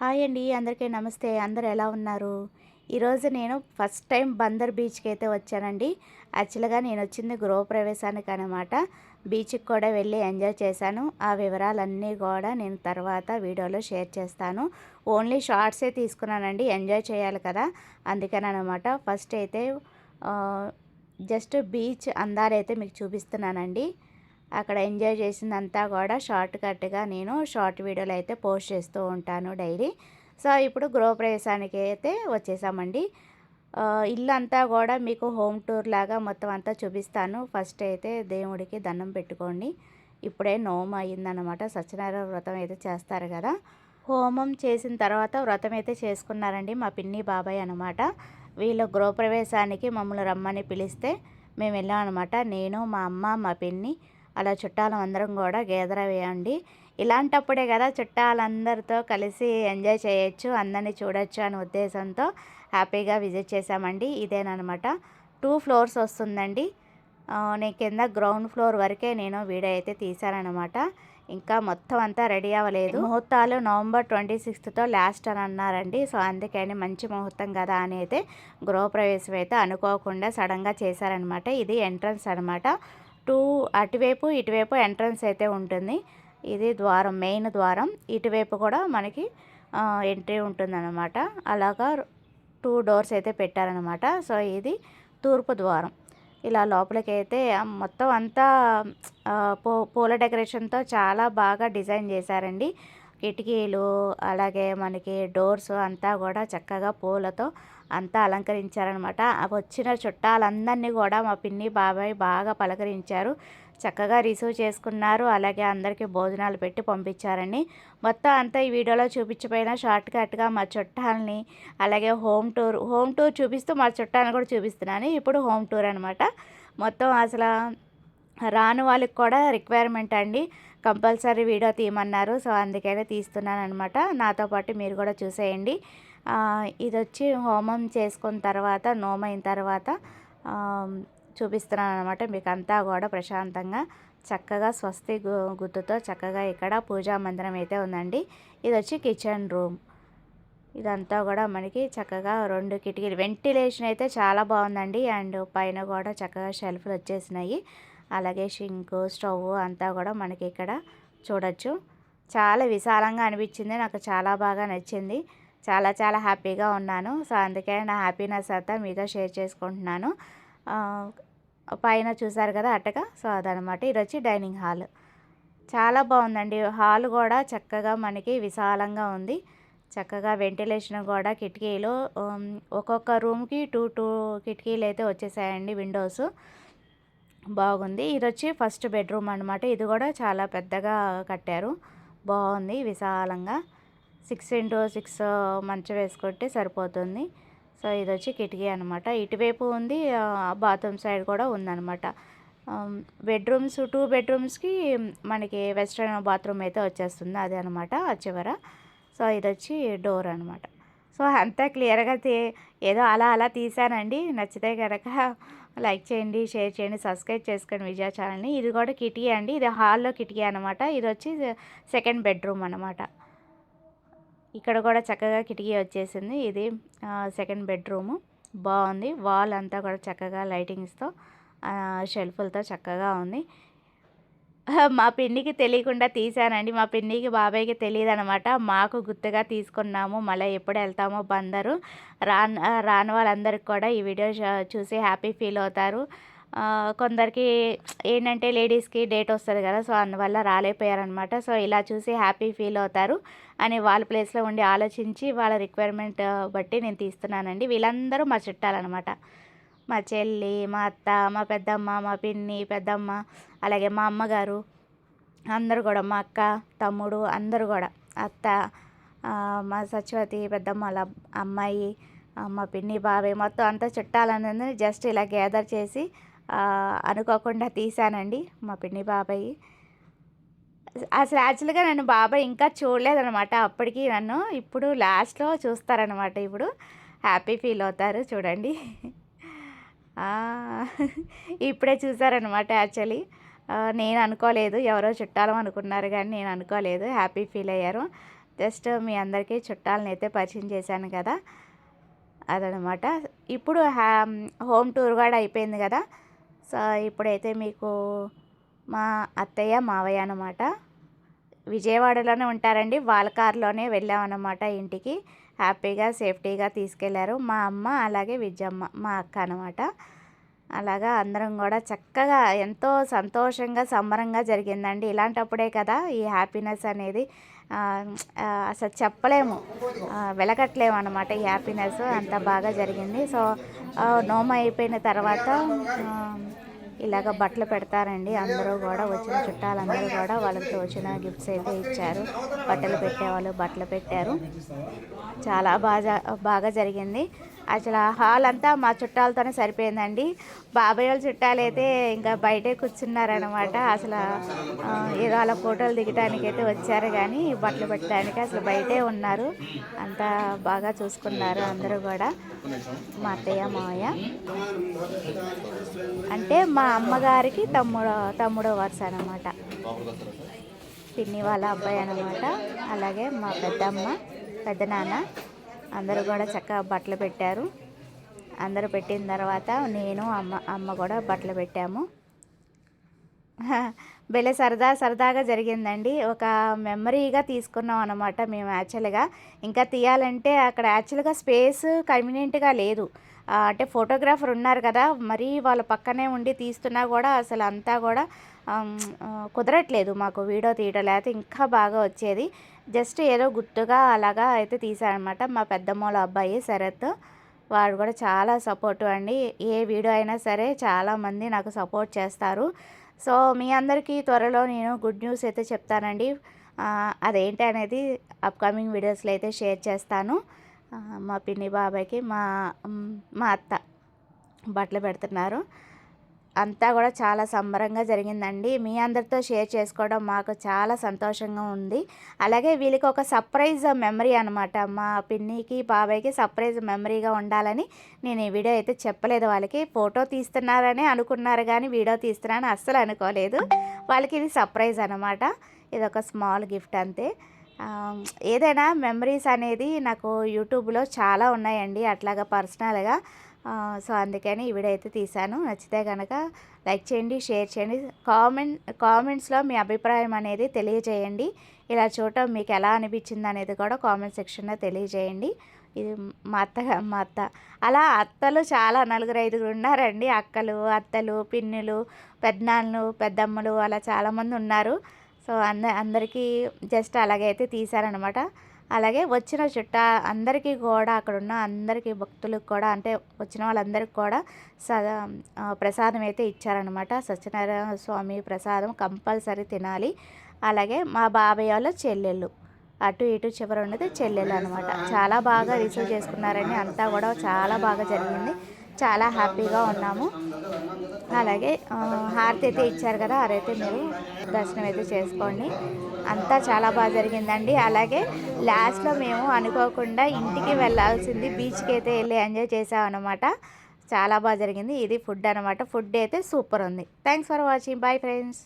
Hi అండి అందరికీ నమస్తే. అందరు ఎలా ఉన్నారు? ఈరోజు నేను ఫస్ట్ టైం బందర్ బీచ్కి అయితే వచ్చానండి. యాక్చువల్గా నేను వచ్చింది గృహప్రవేశానికి అనమాట బీచ్కి కూడా వెళ్ళి ఎంజాయ్ చేశాను. ఆ వివరాలన్నీ కూడా నేను తర్వాత వీడియోలో షేర్ చేస్తాను. ఓన్లీ షార్ట్సే తీసుకున్నానండి ఎంజాయ్ చేయాలి కదా. అందుకని అనమాట ఫస్ట్ అయితే జస్ట్ బీచ్ అందాలైతే మీకు చూపిస్తున్నానండి. అక్కడ ఎంజాయ్ చేసిందంతా కూడా షార్ట్ కట్గా నేను షార్ట్ వీడియోలు అయితే పోస్ట్ చేస్తూ ఉంటాను డైలీ. సో ఇప్పుడు గృహప్రవేశానికి అయితే వచ్చేసామండి. ఇల్లు అంతా కూడా మీకు హోమ్ టూర్ లాగా మొత్తం అంతా చూపిస్తాను. ఫస్ట్ అయితే దేవుడికి దండం పెట్టుకోండి. ఇప్పుడే నోమ అయ్యిందనమాట సత్యనారాయణ వ్రతం అయితే చేస్తారు కదా. హోమం చేసిన తర్వాత వ్రతం అయితే చేసుకున్నారండి మా పిన్ని బాబాయ్ అనమాట వీళ్ళ గృహప్రవేశానికి మమ్మల్ని రమ్మని పిలిస్తే మేము వెళ్ళాం అనమాట నేను మా అమ్మ మా పిన్ని అలా చుట్టాలు అందరం కూడా గేదర్ వేయండి ఇలాంటప్పుడే కదా చుట్టాలందరితో కలిసి ఎంజాయ్ చేయొచ్చు అందరినీ చూడొచ్చు అనే ఉద్దేశంతో హ్యాపీగా విజిట్ చేశామండి. ఇదేనమాట టూ ఫ్లోర్స్ వస్తుందండి. నేను కింద గ్రౌండ్ ఫ్లోర్ వరకే నేను వీడియో అయితే తీశానమాట ఇంకా మొత్తం అంతా రెడీ అవ్వలేదు. ముహూర్తాలు నవంబర్ ట్వంటీ సిక్స్త్తో లాస్ట్ అని అన్నారండి. సో అందుకని మంచి ముహూర్తం కదా అని అయితే గృహప్రవేశం అయితే అనుకోకుండా సడన్గా చేశారనమాట ఇది ఎంట్రన్స్ అనమాట టూ అటువైపు ఇటువైపు ఎంట్రన్స్ అయితే ఉంటుంది. ఇది ద్వారం మెయిన్ ద్వారం. ఇటువైపు కూడా మనకి ఎంట్రీ ఉంటుందన్నమాట. అలాగా టూ డోర్స్ అయితే పెట్టారనమాట సో ఇది తూర్పు ద్వారం. ఇలా లోపలికి అయితే మొత్తం అంతా పూ పూల డెకరేషన్తో చాలా బాగా డిజైన్ చేశారండి. కిటికీలు అలాగే మనకి డోర్స్ అంతా కూడా చక్కగా పూలతో అంతా అలంకరించారనమాట వచ్చిన చుట్టాలందరినీ కూడా మా పిన్ని బాబాయ్ బాగా పలకరించారు. చక్కగా రిసీవ్ చేసుకున్నారు. అలాగే అందరికీ భోజనాలు పెట్టి పంపించారని మొత్తం అంతా ఈ వీడియోలో చూపించిపోయిన షార్ట్ కట్గా మా చుట్టాలని అలాగే హోమ్ టూర్ హోమ్ టూర్ చూపిస్తూ మా చుట్టాలను కూడా చూపిస్తున్నాను. ఇప్పుడు హోమ్ టూర్ అనమాట మొత్తం అసలు రాని వాళ్ళకి కూడా రిక్వైర్మెంట్ అండి. Compulsory video తీయమన్నారు. సో అందుకనే తీస్తున్నాను అనమాట నాతో పాటు మీరు కూడా చూసేయండి. ఇది వచ్చి హోమం చేసుకున్న తర్వాత నోమైన తర్వాత చూపిస్తున్నాను అనమాట మీకు అంతా కూడా ప్రశాంతంగా చక్కగా స్వస్తి గుర్తుతో చక్కగా ఇక్కడ పూజా మందిరం అయితే ఉందండి. ఇది వచ్చి కిచెన్ రూమ్. ఇదంతా కూడా మనకి చక్కగా రెండు కిటికీలు. వెంటిలేషన్ అయితే చాలా బాగుందండి. అండ్ పైన కూడా చక్కగా షెల్ఫ్లు వచ్చేసినాయి. అలాగే షింక్ స్టవ్ అంతా కూడా మనకి ఇక్కడ చూడొచ్చు. చాలా విశాలంగా అనిపించింది. నాకు చాలా బాగా నచ్చింది. చాలా చాలా హ్యాపీగా ఉన్నాను. సో అందుకే నా హ్యాపీనెస్ అంతా మీతో షేర్ చేసుకుంటున్నాను. పైన చూసారు కదా అట్టగా సో అదనమాట. ఇది వచ్చి డైనింగ్ హాల్. చాలా బాగుందండి. హాల్ కూడా చక్కగా మనకి విశాలంగా ఉంది. చక్కగా వెంటిలేషన్ కూడా కిటికీలు ఒక్కొక్క రూమ్కి టూ టూ కిటికీలు అయితే వచ్చేసాయండి విండోస్. బాగుంది. ఇది వచ్చి ఫస్ట్ బెడ్రూమ్ అనమాట ఇది కూడా చాలా పెద్దగా కట్టారు. బాగుంది విశాలంగా. సిక్స్ ఇంటూ సిక్స్ మంచం వేసుకుంటే సరిపోతుంది. సో ఇది వచ్చి కిటికీ అనమాట ఇటువైపు ఉంది బాత్రూమ్ సైడ్ కూడా ఉందన్నమాట. బెడ్రూమ్స్ టూ బెడ్రూమ్స్కి మనకి వెస్ట్రన్ బాత్రూమ్ అయితే వచ్చేస్తుంది అదే అనమాట చివర. సో ఇది వచ్చి డోర్ అనమాట సో అంతా క్లియర్గా ఏదో అలా అలా తీసానండి. నచ్చితే కనుక లైక్ చేయండి షేర్ చేయండి సబ్స్క్రైబ్ చేసుకోండి విజయ ఛానల్ని. ఇది కూడా కిటికీ అండి. ఇది హాల్లో కిటికీ అనమాట ఇది వచ్చి సెకండ్ బెడ్రూమ్ అనమాట ఇక్కడ కూడా చక్కగా కిటికీ వచ్చేసింది. ఇది సెకండ్ బెడ్రూము. బాగుంది. వాల్ అంతా కూడా చక్కగా లైటింగ్స్తో షెల్ఫులతో చక్కగా ఉంది. మా పిన్నికి తెలియకుండా తీశానండి. మా పిన్నికి బాబాయ్కి తెలియదు అనమాట మాకు గుర్తుగా తీసుకున్నాము. మళ్ళీ ఎప్పుడు వెళ్తామో బందరు. రాన్ రాని వాళ్ళందరికీ కూడా ఈ వీడియో చూసి హ్యాపీ ఫీల్ అవుతారు. కొందరికి ఏంటంటే లేడీస్కి డేట్ వస్తుంది కదా సో అందువల్ల రాలేకపోయారనమాట. సో ఇలా చూసి హ్యాపీ ఫీల్ అవుతారు అని వాళ్ళ ప్లేస్లో ఉండి ఆలోచించి వాళ్ళ రిక్వైర్మెంట్ బట్టి నేను తీస్తున్నానండి. వీళ్ళందరూ మా చుట్టాలన్నమాట మా చెల్లి మా అత్త మా పెద్దమ్మ మా పిన్ని పెద్దమ్మ అలాగే మా అమ్మగారు అందరు కూడా మా అక్క తమ్ముడు అందరూ కూడా అత్త మా సత్యవతి పెద్దమ్మ వాళ్ళ అమ్మాయి మా పిన్ని బాబాయ్ మొత్తం అంతా చుట్టాలని జస్ట్ ఇలా గ్యాదర్ చేసి అనుకోకుండా తీసానండి మా పిన్ని బాబాయ్. అసలు యాక్చువల్గా నన్ను బాబాయ్ ఇంకా చూడలేదనమాట అప్పటికి నన్ను ఇప్పుడు లాస్ట్లో చూస్తారనమాట ఇప్పుడు హ్యాపీ ఫీల్ అవుతారు చూడండి. ఇప్పుడే చూసారనమాట యాక్చువల్లీ. నేను అనుకోలేదు ఎవరో చుట్టాలం అనుకున్నారు కానీ నేను అనుకోలేదు హ్యాపీ ఫీల్ అయ్యారు. జస్ట్ మీ అందరికీ చుట్టాలని అయితే పరిచయం చేశాను కదా అదనమాట ఇప్పుడు హ్యా హోమ్ టూర్ కూడా అయిపోయింది కదా సో ఇప్పుడైతే మీకు మా అత్తయ్య మావయ్య అనమాట విజయవాడలోనే ఉంటారండి వాళ్ళ కారులోనే వెళ్ళామన్నమాట ఇంటికి. హ్యాపీగా సేఫ్టీగా తీసుకెళ్ళారు. మా అమ్మ అలాగే విజయమ్మ మా అక్క అనమాట అలాగా అందరం కూడా చక్కగా ఎంతో సంతోషంగా సంబరంగా జరిగిందండి. ఇలాంటప్పుడే కదా ఈ హ్యాపీనెస్ అనేది అసలు చెప్పలేము. వెలగట్లేము అనమాట ఈ హ్యాపీనెస్. అంత బాగా జరిగింది. సో నోమ అయిపోయిన తర్వాత ఇలాగ బట్టలు పెడతారండి. అందరూ కూడా వచ్చిన చుట్టాలందరూ కూడా వాళ్ళకి తోచిన గిఫ్ట్స్ అయితే ఇచ్చారు. బట్టలు పెట్టేవాళ్ళు బట్టలు పెట్టారు. చాలా బాగా బాగా జరిగింది. అసలు ఆ హాల్ అంతా మా చుట్టాలతోనే సరిపోయిందండి. బాబాయ్ వాళ్ళ చుట్టాలు అయితే ఇంకా బయటే కూర్చున్నారనమాట అసలు ఏదో అలా ఫోటోలు దిగడానికి అయితే వచ్చారు కానీ బట్టలు పెట్టడానికి అసలు బయటే ఉన్నారు. అంతా బాగా చూసుకున్నారు అందరూ కూడా. మా అత్తయ్య మావయ్య. అంటే మా అమ్మగారికి తమ్ముడు తమ్ముడో వరుస అనమాట పిన్ని వాళ్ళ అబ్బాయి అనమాట అలాగే మా పెద్దమ్మ పెద్దనాన్న అందరూ కూడా చక్కగా బట్టలు పెట్టారు. అందరూ పెట్టిన తర్వాత నేను అమ్మ అమ్మ కూడా బట్టలు పెట్టాము. భలే సరదా సరదాగా జరిగిందండి. ఒక మెమరీగా తీసుకున్నాం అనమాట మేము యాక్చువల్గా. ఇంకా తీయాలంటే అక్కడ యాక్చువల్గా స్పేస్ కన్వీనియంట్గా లేదు. అంటే ఫోటోగ్రాఫర్ ఉన్నారు కదా మరీ వాళ్ళ పక్కనే ఉండి తీస్తున్నా కూడా అసలు అంతా కూడా కుదరట్లేదు మాకు వీడియో తీయడం లేకపోతే ఇంకా బాగా వచ్చేది. జస్ట్ ఏదో గుర్తుగా అలాగా అయితే తీసారనమాట మా పెద్దమ్మల అబ్బాయి శరత్ వాడు కూడా చాలా సపోర్ట్ అండి. ఏ వీడియో అయినా సరే చాలామంది నాకు సపోర్ట్ చేస్తారు. సో మీ అందరికీ త్వరలో నేను గుడ్ న్యూస్ అయితే చెప్తానండి. అదేంటి అనేది అప్కమింగ్ వీడియోస్లో అయితే షేర్ చేస్తాను. మా పిన్ని బాబాయ్కి మా మా అత్త బట్టలు పెడుతున్నారు. అంతా కూడా చాలా సంబరంగా జరిగిందండి. మీ అందరితో షేర్ చేసుకోవడం మాకు చాలా సంతోషంగా ఉంది. అలాగే వీళ్ళకి ఒక సర్ప్రైజ్ మెమరీ అనమాట మా పిన్నికి బాబాయ్కి సర్ప్రైజ్ మెమరీగా ఉండాలని నేను ఈ వీడియో అయితే చెప్పలేదు. వాళ్ళకి ఫోటో తీస్తున్నారని అనుకున్నారు కానీ వీడియో తీస్తున్నారని అస్సలు అనుకోలేదు. వాళ్ళకి ఇది సర్ప్రైజ్ అనమాట ఇది ఒక స్మాల్ గిఫ్ట్ అంతే. ఏదైనా మెమరీస్ అనేది నాకు యూట్యూబ్లో చాలా ఉన్నాయండి. అట్లాగా పర్సనల్గా సో అందుకని ఈ వీడియో అయితే తీశాను. నచ్చితే కనుక లైక్ చేయండి షేర్ చేయండి. కామెంట్ కామెంట్స్లో మీ అభిప్రాయం అనేది తెలియజేయండి. ఇలా చూడటం మీకు ఎలా అనిపించింది అనేది కూడా కామెంట్ సెక్షన్లో తెలియజేయండి. ఇది మా అత్త మా అత్త. అలా అత్తలు చాలా నలుగురు ఐదుగురు ఉన్నారండి. అక్కలు అత్తలు పిన్నులు పెద్దనాళ్ళు పెద్దమ్మలు అలా చాలామంది ఉన్నారు. సో అంద అందరికీ జస్ట్ అలాగైతే తీశారనమాట అలాగే వచ్చిన చుట్ట అందరికీ కూడా అక్కడ ఉన్న అందరికీ భక్తులకు కూడా అంటే వచ్చిన వాళ్ళందరికీ కూడా సదా ప్రసాదం అయితే ఇచ్చారనమాట సత్యనారాయణ స్వామి ప్రసాదం కంపల్సరీ తినాలి. అలాగే మా బాబాయ్ వాళ్ళ చెల్లెళ్ళు. అటు ఇటు చివర ఉన్నది చెల్లెలు అనమాట చాలా బాగా రిసీవ్ చేసుకున్నారని అంతా కూడా చాలా బాగా జరిగింది. చాలా హ్యాపీగా ఉన్నాము. అలాగే హారతి అయితే ఇచ్చారు కదా హారతి మీరు దర్శనం అయితే చేసుకోండి. అంతా చాలా బాగా జరిగిందండి. అలాగే లాస్ట్లో మేము అనుకోకుండా ఇంటికి వెళ్ళాల్సింది బీచ్కి అయితే వెళ్ళి ఎంజాయ్ చేసామన్నమాట. చాలా బాగా జరిగింది. ఇది ఫుడ్ అనమాట ఫుడ్ అయితే సూపర్ ఉంది. Thanks for watching bye friends